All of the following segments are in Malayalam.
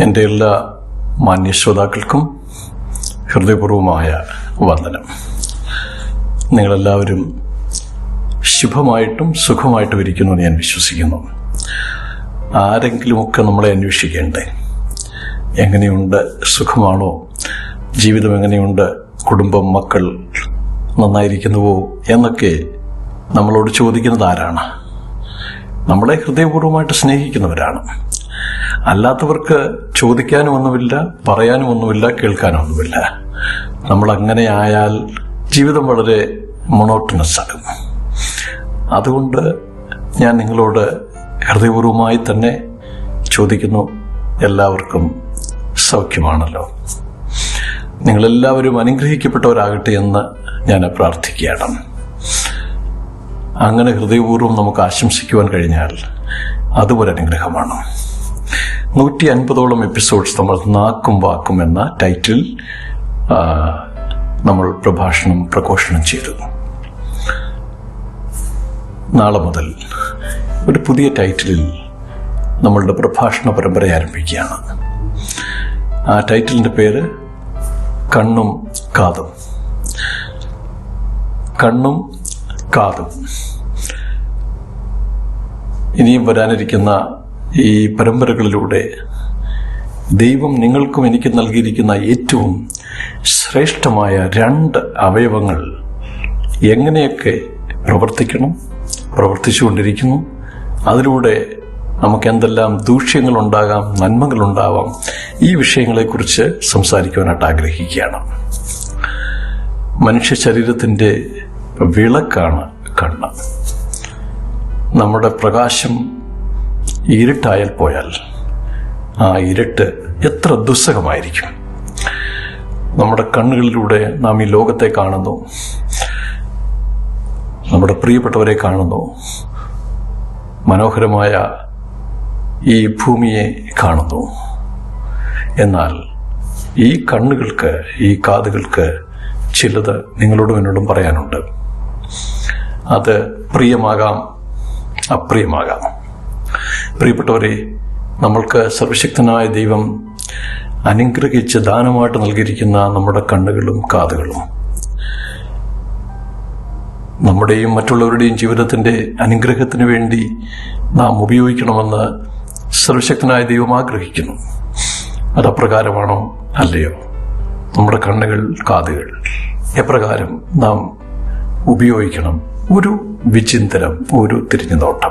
എന്റെ എല്ലാ മാന്യ ശ്രോതാക്കൾക്കും ഹൃദയപൂർവമായ വന്ദനം. നിങ്ങളെല്ലാവരും ശുഭമായിട്ടും സുഖമായിട്ടും ഇരിക്കുന്നു എന്ന് ഞാൻ വിശ്വസിക്കുന്നു. ആരെങ്കിലുമൊക്കെ നമ്മളെ അന്വേഷിക്കേണ്ടേ? എങ്ങനെയുണ്ട് സുഖമാണോ? ജീവിതം എങ്ങനെയുണ്ട്? കുടുംബം മക്കൾ നന്നായിരിക്കുന്നുവോ? എന്നൊക്കെ നമ്മളോട് ചോദിക്കുന്നത് ആരാണ്? നമ്മളെ ഹൃദയപൂർവമായിട്ട് സ്നേഹിക്കുന്നവരാണ്. അല്ലാത്തവർക്ക് ചോദിക്കാനും ഒന്നുമില്ല പറയാനും ഒന്നുമില്ല കേൾക്കാനും ഒന്നുമില്ല. നമ്മൾ അങ്ങനെ ആയാൽ ജീവിതം വളരെ മൊണോട്ടണസ് ആകും. അതുകൊണ്ട് ഞാൻ നിങ്ങളോട് ഹൃദയപൂർവമായി തന്നെ ചോദിക്കുന്നു എല്ലാവർക്കും സൗഖ്യമാണല്ലോ. നിങ്ങളെല്ലാവരും അനുഗ്രഹിക്കപ്പെട്ടവരാകട്ടെ എന്ന് ഞാൻ പ്രാർത്ഥിക്കുകയാണ്. അങ്ങനെ ഹൃദയപൂർവം നമുക്ക് ആശംസിക്കുവാൻ കഴിഞ്ഞാൽ അതുപോലെ അനുഗ്രഹമാണ്. നൂറ്റി അൻപതോളം എപ്പിസോഡ്സ് നമ്മൾ നാക്കും വാക്കും എന്ന ടൈറ്റിൽ നമ്മൾ പ്രഭാഷണം പ്രഘോഷണം ചെയ്തു. നാളെ മുതൽ ഒരു പുതിയ ടൈറ്റിലിൽ നമ്മളുടെ പ്രഭാഷണ പരമ്പര ആരംഭിക്കുകയാണ്. ആ ടൈറ്റിലിന്റെ പേര് കണ്ണും കാതും. കണ്ണും കാതും. ഇനിയും വരാനിരിക്കുന്ന ഈ പരമ്പരകളിലൂടെ ദൈവം നിങ്ങൾക്കും എനിക്ക് നൽകിയിരിക്കുന്ന ഏറ്റവും ശ്രേഷ്ഠമായ രണ്ട് അവയവങ്ങൾ എങ്ങനെയൊക്കെ പ്രവർത്തിക്കണം പ്രവർത്തിച്ചുകൊണ്ടിരിക്കുന്നു അതിലൂടെ നമുക്ക് എന്തെല്ലാം ദൂഷ്യങ്ങളുണ്ടാകാം നന്മകളുണ്ടാവാം ഈ വിഷയങ്ങളെക്കുറിച്ച് സംസാരിക്കുവാനായിട്ട് ആഗ്രഹിക്കുകയാണ്. മനുഷ്യ ശരീരത്തിന്റെ വിളക്കാണ് കണ്ണ്. നമ്മുടെ പ്രകാശം ഇരുട്ടായാൽ പോയാൽ ആ ഇരുട്ട് എത്ര ദുസ്സഹമായിരിക്കും. നമ്മുടെ കണ്ണുകളിലൂടെ നാം ഈ ലോകത്തെ കാണുന്നു. നമ്മുടെ പ്രിയപ്പെട്ടവരെ കാണുന്നു. മനോഹരമായ ഈ ഭൂമിയെ കാണുന്നു. എന്നാൽ ഈ കണ്ണുകൾക്ക് ഈ കാതുകൾക്ക് ചിലത് നിങ്ങളോടും എന്നോടും പറയാനുണ്ട്. അത് പ്രിയമാകാം അപ്രിയമാകാം. പ്രിയപ്പെട്ടവരെ നമ്മൾക്ക് സർവശക്തനായ ദൈവം അനുഗ്രഹിച്ച് ദാനമായിട്ട് നൽകിയിരിക്കുന്ന നമ്മുടെ കണ്ണുകളും കാതുകളും. നമ്മുടെയും മറ്റുള്ളവരുടെയും ജീവിതത്തിന്റെ അനുഗ്രഹത്തിന് വേണ്ടി നാം ഉപയോഗിക്കണമെന്ന് സർവശക്തനായ ദൈവം ആഗ്രഹിക്കുന്നു. അതപ്രകാരമാണോ? അല്ലയോ? നമ്മുടെ കണ്ണുകൾ കാതുകൾ. എപ്രകാരം നാം ഉപയോഗിക്കണം. ഒരു വിചിന്തനം ഒരു തിരിഞ്ഞു നോട്ടം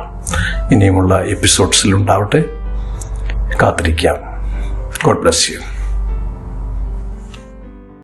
ഇനിയുമുള്ള എപ്പിസോഡ്സിൽ ഉണ്ടാവട്ടെ. കാത്തിരിക്കാം. God bless you.